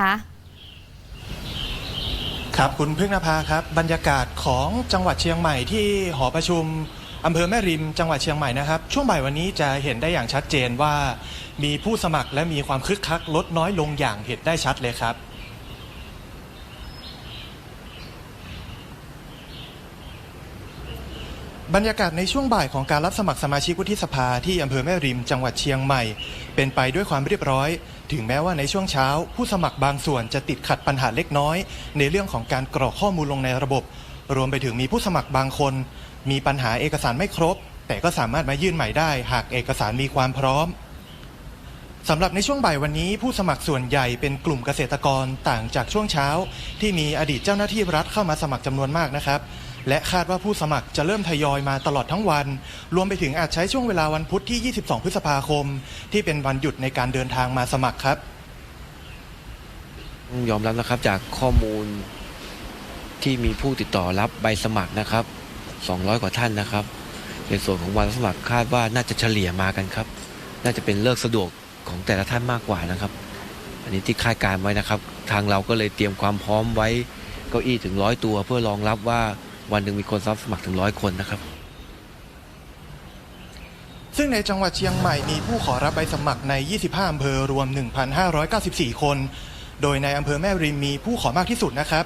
คะครับคุณพึ่งนภาครับ บรรยากาศของจังหวัดเชียงใหม่ที่หอประชุมอำเภอแม่ริมจังหวัดเชียงใหม่นะครับ ช่วงบ่ายวันนี้จะเห็นได้อย่างชัดเจนว่า มีผู้สมัครและมีความคึกคักลดน้อยลงอย่างเห็นได้ชัดเลยครับ บรรยากาศในช่วงบ่ายของการรับสมัครสมาชิกวุฒิสภาที่อำเภอแม่ริมจังหวัดเชียงใหม่ เป็นไปด้วยความเรียบร้อย ถึงแม้ว่าในช่วงเช้า ผู้สมัครบางส่วนจะติดขัดปัญหาเล็กน้อย ในเรื่องของการกรอกข้อมูลลงในระบบ รวมไปถึงมีผู้สมัครบางคน มีปัญหาเอกสารไม่ครบ แต่ก็สามารถมายื่นใหม่ได้ หากเอกสารมีความพร้อมสำหรับในช่วงบ่ายวันนี้ผู้สมัครส่วนใหญ่เป็นกลุ่มเกษตรกรต่างจากช่วงเช้า ที่มีอดีตเจ้าหน้าที่รัฐเข้ามาสมัครจำนวนมากนะครับ และคาดว่าผู้สมัครจะเริ่มทยอยมาตลอดทั้งวัน รวมไปถึงอาจใช้ช่วงเวลาวันพุธที่ 22 พฤษภาคม ที่เป็นวันหยุดในการเดินทางมาสมัครครับ ยอมรับนะครับจากข้อมูลที่มีผู้ติดต่อรับใบสมัครนะครับ 200 กว่าท่านนะครับ ในส่วนของวันสมัครคาดว่าน่าจะเฉลี่ยมากันครับ น่าจะเป็นเลิกสะดวกของแต่ละท่านมากกว่านะครับ อันนี้ที่คาดการณ์ไว้นะครับ ทางเราก็เลยเตรียมความพร้อมไว้เก้าอี้ถึงร้อยตัว เพื่อรองรับว่า วันหนึ่งมีคนรับสมัครถึงร้อยคนนะครับ ซึ่งในจังหวัดเชียงใหม่มีผู้ขอรับใบสมัครใน 25 อำเภอรวม 1,594 คน โดยในอำเภอแม่ริมมีผู้ขอมากที่สุดนะครับ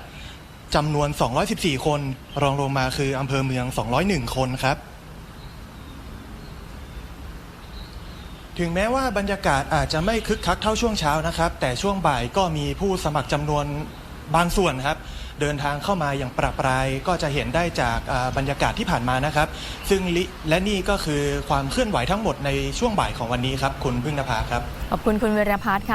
จำนวน 214 คน รองลงมาคืออำเภอเมือง 201 คนครับ ถึงแม้ว่าบรรยากาศอาจจะไม่คึกคักเท่าช่วงเช้านะครับ แต่ช่วงบ่ายก็มีผู้สมัครจำนวน บางส่วนครับ เดินทางเข้ามาอย่างประปรายก็จะเห็นได้จากอ่าบรรยากาศที่ผ่านมานะครับ ซึ่งลิและนี่ก็คือความเคลื่อนไหวทั้งหมดในช่วงบ่ายของวันนี้ครับ คุณพึ่งนภาครับ ขอบคุณคุณเวรพัฒน์ค่ะ